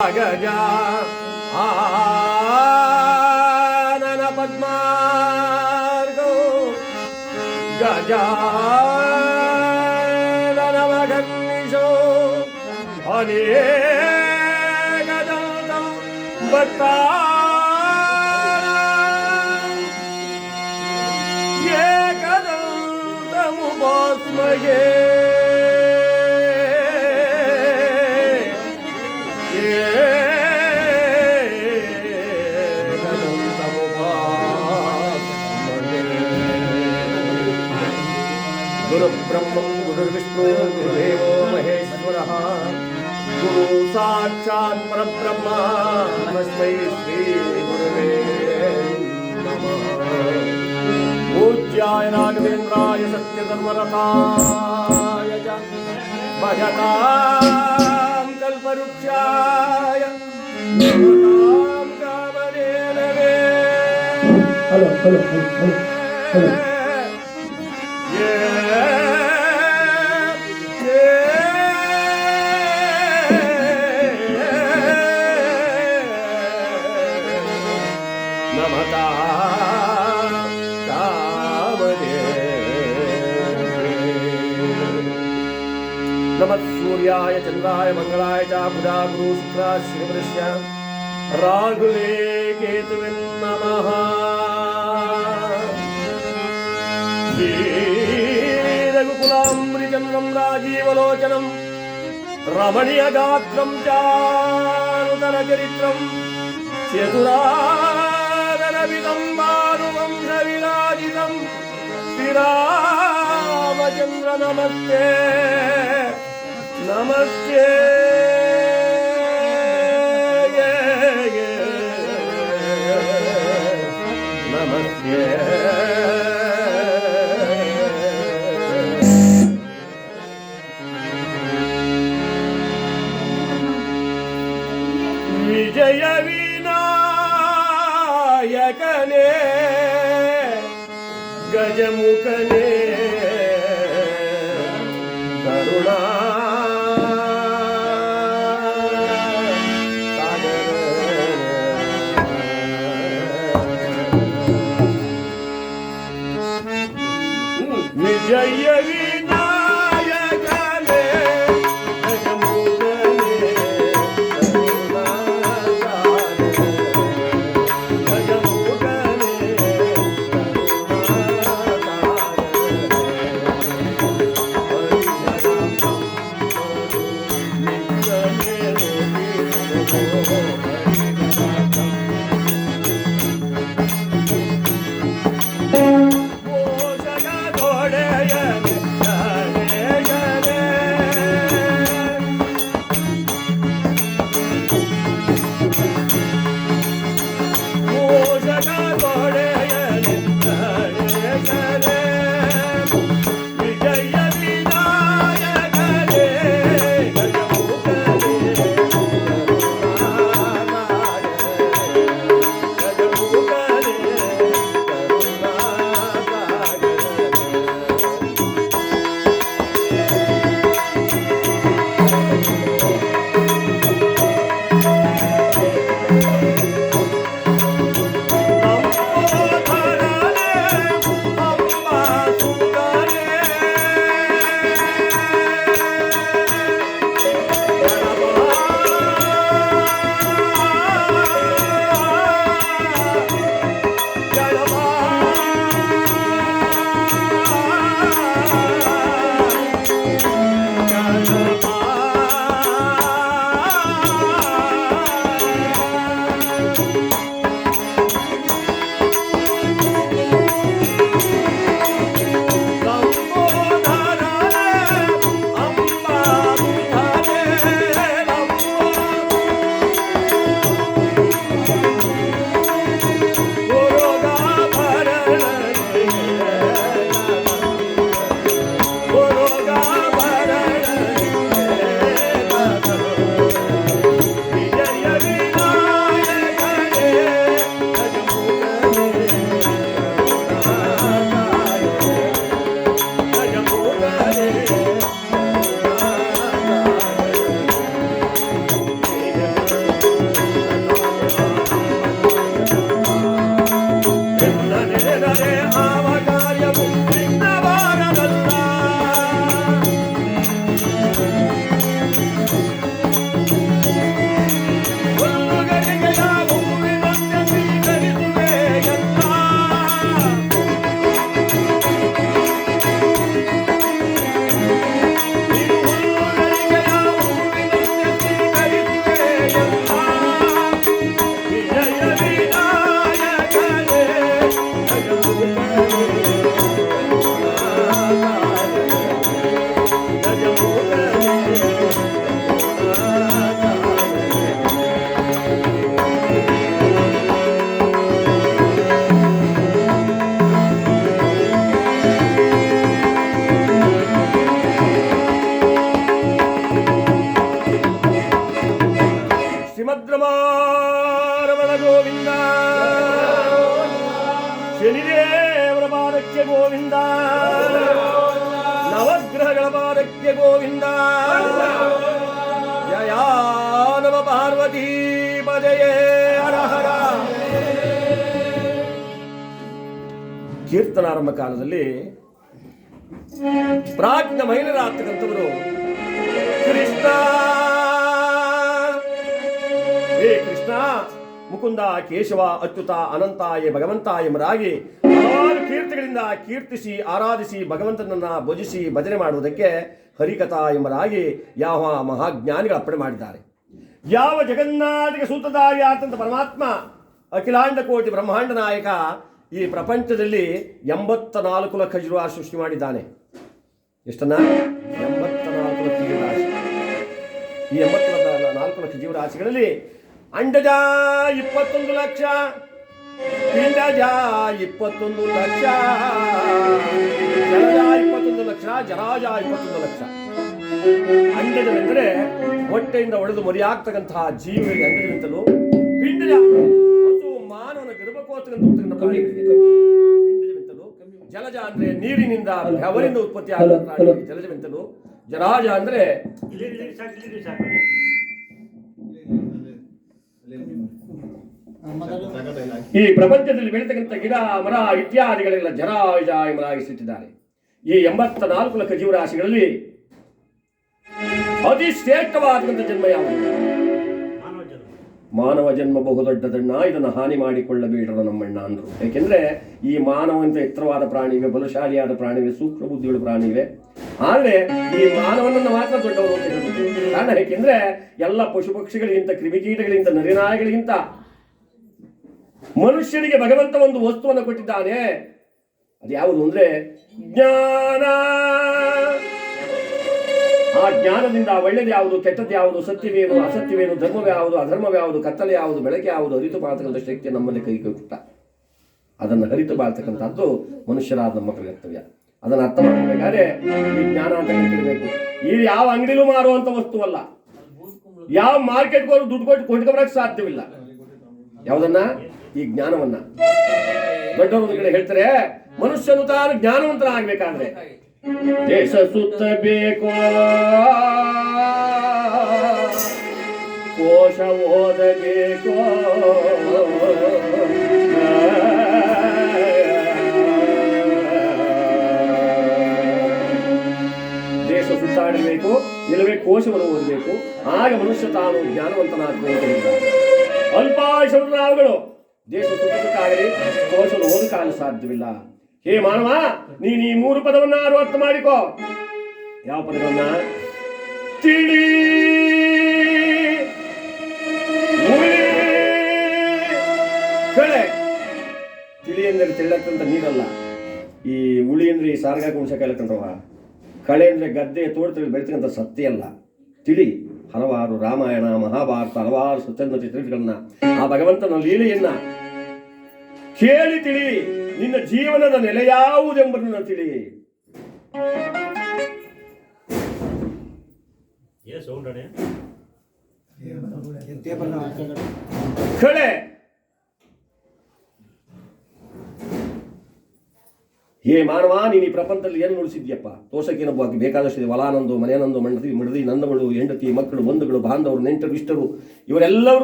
గజానన పద్మార్గో. గజాననమగన్నిషో అనేకదంతం భక్తా. ఏకదంతము భాస్మయే. गुरुब्रह्म, गुरुर्विष्णु गुरुदेवो महेश्वरः। गुरु साक्षात् परब्रह्मा, नमस्ते श्रीगुरुवे पूज्याय राघवेन्द्राय सत्यधर्मरथाय भजतां कल्पवृक्षाय हलो हलो हलो हलो സമതാ നമസൂര്യായ ചന്ദ്രായ മംഗളായ ചാ പുരാ ഗുരു ശുക്രാ ശ്രീപുരുഷ രാഹുലേ കേതുവിൻ നമ ശ്രീരഘുകുലാംബരിചന്ദ്രം രാജീവലോചനം രമണീയഗാത്രം ചാരുതരചരിത്രം ചതുരാ विदम्बानुवंशविराजितम् श्रीरामचन्द्र नमस्ते नमस्ते नमस्ते जय గజముఖనే గజముఖనే. ಭದ್ರಮಾರಮಣ ಗೋವಿಂದ. ಶನಿದೇವರ ಪಾದಕ್ಕೆ ಗೋವಿಂದ. ನವಗ್ರಹಗಳ ಪಾದಕ್ಕೆ ಗೋವಿಂದ. ಜಯಾ ನಮ ಪಾರ್ವತಿ ಪದಯೇ ಹರ ಹರ ಕೀರ್ತನಾರಂಭ ಕಾಲದಲ್ಲಿ ಪ್ರಾಜ್ಞ ಮಹಿಳೆಯರಾಗ್ತಕ್ಕಂಥವರು ಕೃಷ್ಣ ಕೃಷ್ಣ, ಮುಕುಂದ, ಕೇಶವ, ಅಚ್ಯುತ, ಅನಂತಾಯ ಭಗವಂತ ಎಂಬುದಾಗಿ ಹಲವಾರು ಕೀರ್ತಿಗಳಿಂದ ಕೀರ್ತಿಸಿ, ಆರಾಧಿಸಿ, ಭಗವಂತನನ್ನ ಭಜಿಸಿ ಭಜನೆ ಮಾಡುವುದಕ್ಕೆ ಹರಿಕಥಾ ಎಂಬುದಾಗಿ ಯಾವ ಮಹಾಜ್ಞಾನಿಗಳು ಅಪ್ಪಣೆ ಮಾಡಿದ್ದಾರೆ. ಯಾವ ಜಗನ್ನಾಥಿಗೆ ಸೂತ್ರಧಾರಿ ಆತಂತ ಪರಮಾತ್ಮ, ಅಖಿಲಾಂಡ ಕೋಟಿ ಬ್ರಹ್ಮಾಂಡ ನಾಯಕ ಈ ಪ್ರಪಂಚದಲ್ಲಿ ಎಂಬತ್ತ ನಾಲ್ಕು ಲಕ್ಷ ಜೀವ ಸೃಷ್ಟಿ ಮಾಡಿದ್ದಾನೆ. ಎಷ್ಟನ್ನ? ಎಂಬತ್ತ ನಾಲ್ಕು ಲಕ್ಷ ಜೀವರಾಶಿ. ಈ ಎಂಬತ್ತ ನಾಲ್ಕು ಲಕ್ಷ ಜೀವರಾಶಿಗಳಲ್ಲಿ ಅಂಡಜ ಇಪ್ಪತ್ತೊಂದು ಲಕ್ಷ ಪಿಂಡಜ ಇಪ್ಪತ್ತೊಂದು ಲಕ್ಷ, ಜಲಜ ಇಪ್ಪತ್ತೊಂದು ಲಕ್ಷ, ಜರಾಜ ಇಪ್ಪತ್ತೊಂದು ಲಕ್ಷ. ಅಂಡಜವೆಂದರೆ ಹೊಟ್ಟೆಯಿಂದ ಒಡೆದು ಮರಿಯಾಗ್ತಕ್ಕಂತಹ ಜೀವಿಗಳಿಗೆ ಅಂಡಜವೆಂತಲೂ ಪಿಂಡಜ ಮತ್ತು ಮಾನವನ ಪಿಂಡಜವೆಂತಲೂ ಜಲಜ ಅಂದ್ರೆ ನೀರಿನಿಂದ ಹೆವರಿಂದ ಉತ್ಪತ್ತಿ ಆಗುವಂತಹ ಜಲಜವೆಂತಲೂ ಜರಾಜ ಅಂದ್ರೆ ಈ ಪ್ರಪಂಚದಲ್ಲಿ ಬೆಳೀತಕ್ಕಂಥ ಗಿಡ, ಮರ ಇತ್ಯಾದಿಗಳೆಲ್ಲ ಜರಾಯುಜ ಎಂಬುದಾಗಿ ಸಿಟ್ಟಿದ್ದಾರೆ. ಈ ಎಂಬತ್ತ ನಾಲ್ಕು ಲಕ್ಷ ಜೀವರಾಶಿಗಳಲ್ಲಿ ಅತಿ ಶ್ರೇಷ್ಠವಾದಂಥ ಜನ್ಮ ಯಾವುದು? ಮಾನವ ಜನ್ಮ ಬಹುದೊಡ್ಡದಣ್ಣ ಇದನ್ನು ಹಾನಿ ಮಾಡಿಕೊಳ್ಳಬೇಡರ ನಮ್ಮಣ್ಣ ಅಂದರು. ಯಾಕೆಂದ್ರೆ ಈ ಮಾನವಂತ ಎತ್ತರವಾದ ಪ್ರಾಣಿವೆ, ಬಲಶಾಲಿಯಾದ ಪ್ರಾಣಿವೆ ಸೂಕ್ಷ್ಮ ಬುದ್ಧಿಗಳ ಪ್ರಾಣಿವೆ ಆದ್ರೆ ಈ ಮಾನವನನ್ನು ಮಾತ್ರ ದೊಡ್ಡವರು ಅಂತ ಕಾರಣ ಏಕೆಂದ್ರೆ ಎಲ್ಲ ಪಶು ಪಕ್ಷಿಗಳಿಗಿಂತ ಕ್ರಿಮಿಕೀಟಗಳಿಗಿಂತ, ನರಿನಾಯಿಗಳಿಗಿಂತ ಮನುಷ್ಯನಿಗೆ ಭಗವಂತ ಒಂದು ವಸ್ತುವನ್ನು ಕೊಟ್ಟಿದ್ದಾನೆ. ಅದು ಯಾವುದು ಅಂದ್ರೆ ಜ್ಞಾನ. ಆ ಜ್ಞಾನದಿಂದ ಒಳ್ಳೆಯದು ಯಾವುದು, ಕೆಟ್ಟದ್ದು ಯಾವುದು ಸತ್ಯವೇನು ಅಸತ್ಯವೇನು ಧರ್ಮವ್ಯಾವುದು ಅಧರ್ಮವ್ಯಾವುದು ಕತ್ತಲೆ ಯಾವುದು, ಬೆಳಕೆ ಯಾವುದು ಅರಿತು ಬಾಳ್ತಕ್ಕಂಥ ಶಕ್ತಿ ನಮ್ಮಲ್ಲಿ ಕೈ ಕೊಟ್ಟ. ಅದನ್ನು ಅರಿತು ಬಾಳ್ತಕ್ಕಂಥದ್ದು ಮನುಷ್ಯರಾದ ನಮ್ಮ ಕರ್ತವ್ಯ. ಅದನ್ನು ಅರ್ಥ ಮಾಡಬೇಕಾದ್ರೆ ಈ ಜ್ಞಾನ ಅಂತ ಕಲ್ತಿರ್ಬೇಕು. ಇದು ಯಾವ ಅಂಗಡಿಲೂ ಮಾರುವಂತ ವಸ್ತು ಅಲ್ಲ. ಯಾವ ಮಾರ್ಕೆಟ್ ದುಡ್ಡು ಕೊಟ್ಟು ಕೊಂಡ್ಕೊಬರಕ್ ಸಾಧ್ಯವಿಲ್ಲ. ಯಾವುದನ್ನ? ಈ ಜ್ಞಾನವನ್ನ. ದೊಡ್ಡವರು ಕಡೆ ಹೇಳ್ತಾರೆ, ಮನುಷ್ಯನು ತಾನು ಜ್ಞಾನವಂತನಾಗಬೇಕಾದ್ರೆ. ದೇಶ ಸುತ್ತಬೇಕು ಕೋಶ ಓದಬೇಕು? ಕೋಶವನ್ನು ಓದಬೇಕು. ಆಗ ಮನುಷ್ಯ ತಾನು ಜ್ಞಾನವಂತನಾಗಬೇಕು ಅಲ್ಪಾಯುಷರು ನಾವುಗಳು ದೇಶ ಸುಖಕ್ಕಾಗಲಿ ಕೋಶವನ್ನು ಓದಕ್ಕಾಗಲು ಸಾಧ್ಯವಿಲ್ಲ. ಹೇ ಮಾನವ, ನೀನು ಈ ಮೂರು ಪದವನ್ನ ಅರ್ಥ ಮಾಡಿಕೋ. ಯಾವ ಪದವನ್ನ? ತಿಳಿ. ತಿಳಿ ಎಂದರೆ ತೆಳ್ಳಕ್ಕಂತ ನೀರಲ್ಲ. ಈ ಉಳಿ ಅಂದ್ರೆ ಈ ಸಾರ್ಗ ಕುಂಶ ಕೇಳ್ಕೊಂಡ್ರವ ಕಳೆ ಅಂದರೆ ಗದ್ದೆ ತೋಟದಲ್ಲಿ ಬೆಳಿತಕ್ಕಂಥ ಸತ್ಯ ಅಲ್ಲ ತಿಳಿ ಹಲವಾರು ರಾಮಾಯಣ ಮಹಾಭಾರತ ಹಲವಾರು ಸ್ವಚ್ಛಂದ ಚಿತ್ರಗಳನ್ನ ಆ ಭಗವಂತನ ಲೀಲೆಯನ್ನ ಕೇಳಿ ತಿಳಿ. ನಿನ್ನ ಜೀವನದ ನೆಲೆ ಯಾವುದೆಂಬುದನ್ನು ತಿಳಿ. ಕಳೆ. ಹೇ ಮಾನವ ನೀನು ಈ ಪ್ರಪಂಚದಲ್ಲಿ ಏನು ನುಡಿಸಿದ್ಯಪ್ಪ? ತೋಷಕ್ಕೇನು ಬೇಕಾದಷ್ಟು ಹೊಲಾನಂದು ಮನೆಯನಂದು, ಮಂಡತಿ ಮಿಡದಿ ನಂದಗಳು, ಹೆಂಡತಿ, ಮಕ್ಕಳು, ಬಂಧುಗಳು, ಬಾಂಧವರು, ನೆಂಟರು, ಇಷ್ಟರು, ಇವರೆಲ್ಲರೂ